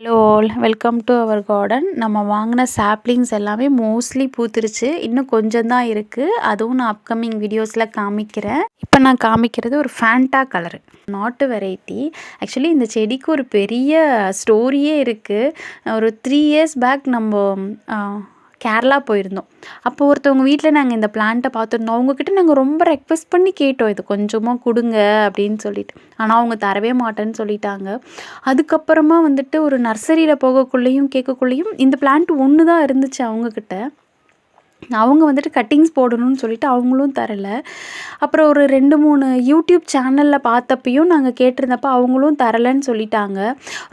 Hello all welcome to our garden நம்ம வாங்கின saplings எல்லாமே மோஸ்ட்லி பூத்துருச்சு. இன்னும் கொஞ்சம் தான் இருக்குது அதுவும் நான் அப்கமிங் வீடியோஸில் காமிக்கிறேன். இப்போ நான் காமிக்கிறது ஒரு ஃபேண்டா கலரு நாட்டு வெரைட்டி ஆக்சுவலி இந்த செடிக்கு ஒரு பெரிய ஸ்டோரியே இருக்குது ஒரு த்ரீ இயர்ஸ் பேக் நம்ம கேரளா போயிருந்தோம். அப்போ ஒருத்தவங்க வீட்டில் நாங்கள் இந்த பிளான்ட்டை பார்த்துருந்தோம் அவங்கக்கிட்ட நாங்கள் ரொம்ப ரெக்வெஸ்ட் பண்ணி கேட்டோம். இது கொஞ்சமாக கொடுங்க அப்படின்னு சொல்லிட்டு. ஆனால் அவங்க தரவே மாட்டேன்னு சொல்லிட்டாங்க. அதுக்கப்புறமா வந்துட்டு ஒரு நர்சரியில் போகக்குள்ளேயும் கேட்கக்குள்ளேயும் இந்த பிளான்ட் ஒன்று தான் இருந்துச்சு அவங்கக்கிட்ட அவங்க வந்துட்டு கட்டிங்ஸ் போடணும்னு சொல்லிட்டு அவங்களும் தரல. அப்புறம் ஒரு ரெண்டு மூணு யூடியூப் சேனலில் பார்த்தப்பையும் நாங்கள் கேட்டிருந்தப்ப அவங்களும் தரலைன்னு சொல்லிட்டாங்க.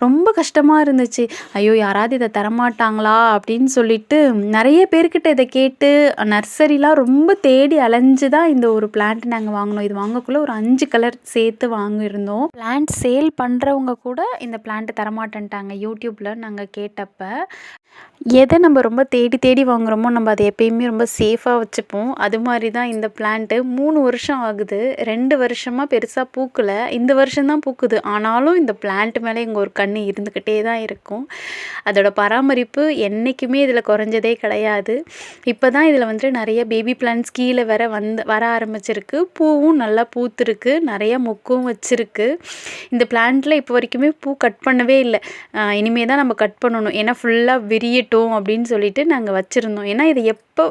ரொம்ப கஷ்டமாக இருந்துச்சு. ஐயோ யாராவது இதை தரமாட்டாங்களா? அப்படின்னு சொல்லிட்டு நிறைய பேர்கிட்ட இதை கேட்டு நர்சரிலாம் ரொம்ப தேடி அலைஞ்சு தான் இந்த ஒரு பிளான்ட் நாங்கள் வாங்கினோம். இது வாங்கக்குள்ளே ஒரு அஞ்சு கலர் சேர்த்து வாங்கியிருந்தோம். பிளான்ட் சேல் பண்ணுறவங்க கூட இந்த பிளான்ட் தரமாட்டேன்ட்டாங்க. யூடியூப்பில் நாங்கள் கேட்டப்போ எதை நம்ம ரொம்ப தேடி தேடி வாங்குகிறோமோ நம்ம அதை எப்பயுமே ரொம்ப சேஃபாக வச்சுப்போம். அது மாதிரி தான் இந்த பிளான்ட்டு மூணு வருஷம் ஆகுது. ரெண்டு வருஷமாக பெருசாக பூக்கலை. இந்த வருஷம்தான் பூக்குது. ஆனாலும் இந்த பிளான்ட் மேலே இங்கே ஒரு கண் இருந்துக்கிட்டே தான் இருக்கும். அதோட பராமரிப்பு என்றைக்குமே இதில் குறைஞ்சதே கிடையாது. இப்போ தான் இதில் வந்துட்டு நிறைய பேபி பிளான்ட்ஸ் கீழே வர வந்து வர ஆரம்பிச்சிருக்கு. பூவும் நல்லா பூத்துருக்கு. நிறைய மொக்கும் வச்சுருக்கு. இந்த பிளான்ட்டில் இப்போ வரைக்குமே பூ கட் பண்ணவே இல்லை. இனிமே தான் நம்ம கட் பண்ணணும். ஏன்னா ஃபுல்லாக விரியட்டும் அப்படின்னு சொல்லிட்டு நாங்கள் வச்சுருந்தோம். ஏன்னா இது எப்போ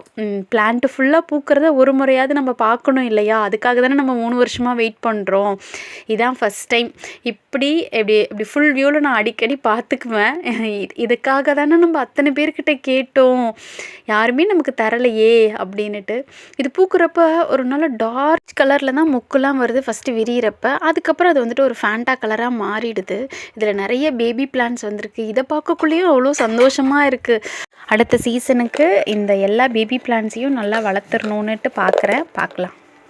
பிளான்ட்டு ஃபுல்லாக பூக்கிறத ஒரு முறையாவது நம்ம பார்க்கணும் இல்லையா? அதுக்காக தானே நம்ம மூணு வருஷமாக வெயிட் பண்ணுறோம் இதான் ஃபஸ்ட் டைம் இப்படி இப்படி இப்படி ஃபுல் வியூவில் நான் அடிக்கடி பார்த்துக்குவேன். இதுக்காக தானே நம்ம அத்தனை பேர்கிட்ட கேட்டோம். யாருமே நமக்கு தரலையே அப்படின்னுட்டு. இது பூக்கிறப்ப ஒரு நல்ல டார்க் கலரில் தான் மொக்குலாம் வருது ஃபஸ்ட்டு விரியிறப்ப. அதுக்கப்புறம் அது வந்துட்டு ஒரு ஃபேண்டா கலராக மாறிடுது. இதில் நிறைய பேபி பிளான்ஸ் வந்திருக்கு. இதை பார்க்கக்குள்ளேயும் அவ்வளோ சந்தோஷமாக இருக்குது அடுத்த சீசனுக்கு இந்த எல்லா பேபி பிளான்ஸையும் நல்லா வளர்த்துறணுன்னுட்டு பார்க்குறேன் பார்க்கலாம்